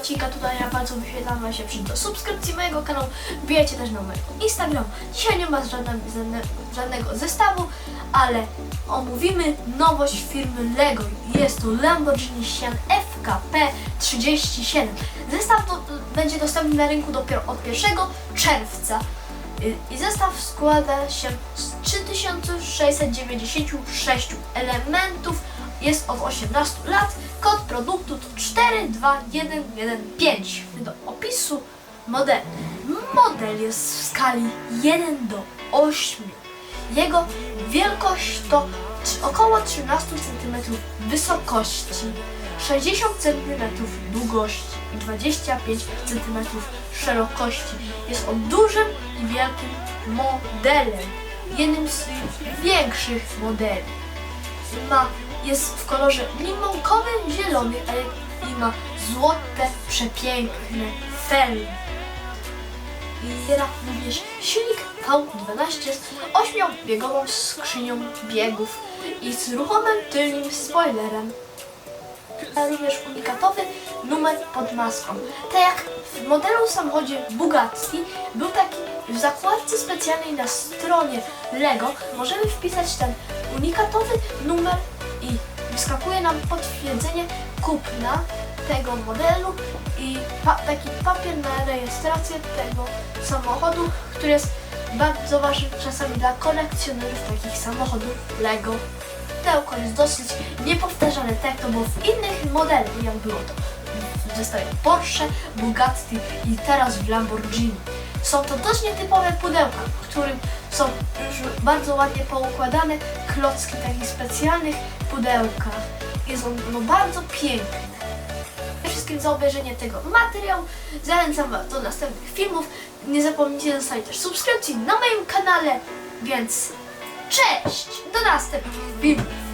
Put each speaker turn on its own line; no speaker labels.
odcinka tutaj ja bardzo wyświetlamy się przy do subskrypcji mojego kanału. Wbijajcie też na mojego Instagram. Dzisiaj nie ma żadnego, żadnego zestawu, ale omówimy nowość firmy LEGO. Jest to Lamborghini Sian FKP 37. Zestaw do, będzie dostępny na rynku dopiero od 1 czerwca. I zestaw składa się z 3696 elementów, jest od 18 lat, kod produktu to 42115. Do opisu modelu. Model jest w skali 1 do 8. Jego wielkość to około 13 cm wysokości, 60 cm długości i 25 cm szerokości. Jest on dużym i wielkim modelem. Jednym z większych modeli. Ma, jest w kolorze limonkowym, zielony, i ma złote, przepiękne felgi. I ra- również silnik V12 z ośmiobiegową skrzynią biegów i z ruchomym tylnym spoilerem. A również unikatowy numer pod maską. Tak jak w modelu samochodzie Bugatti był taki w zakładce specjalnej na stronie Lego możemy wpisać ten unikatowy numer i wyskakuje nam potwierdzenie kupna tego modelu i pa- taki papier na rejestrację tego samochodu, który jest bardzo ważny czasami dla kolekcjonerów takich samochodów Lego. Pudełko jest dosyć niepowtarzalne, tak to było w innych modelach, jak było to w Porsche, Bugatti i teraz w Lamborghini. Są to dość nietypowe pudełka, w którym są już bardzo ładnie poukładane klocki w takich specjalnych pudełkach. Jest on no, bardzo piękny. Wszystkim za obejrzenie tego materiału. Zachęcam Was do następnych filmów. Nie zapomnijcie zostawić też subskrypcji na moim kanale, więc cześć! Do następnych filmów!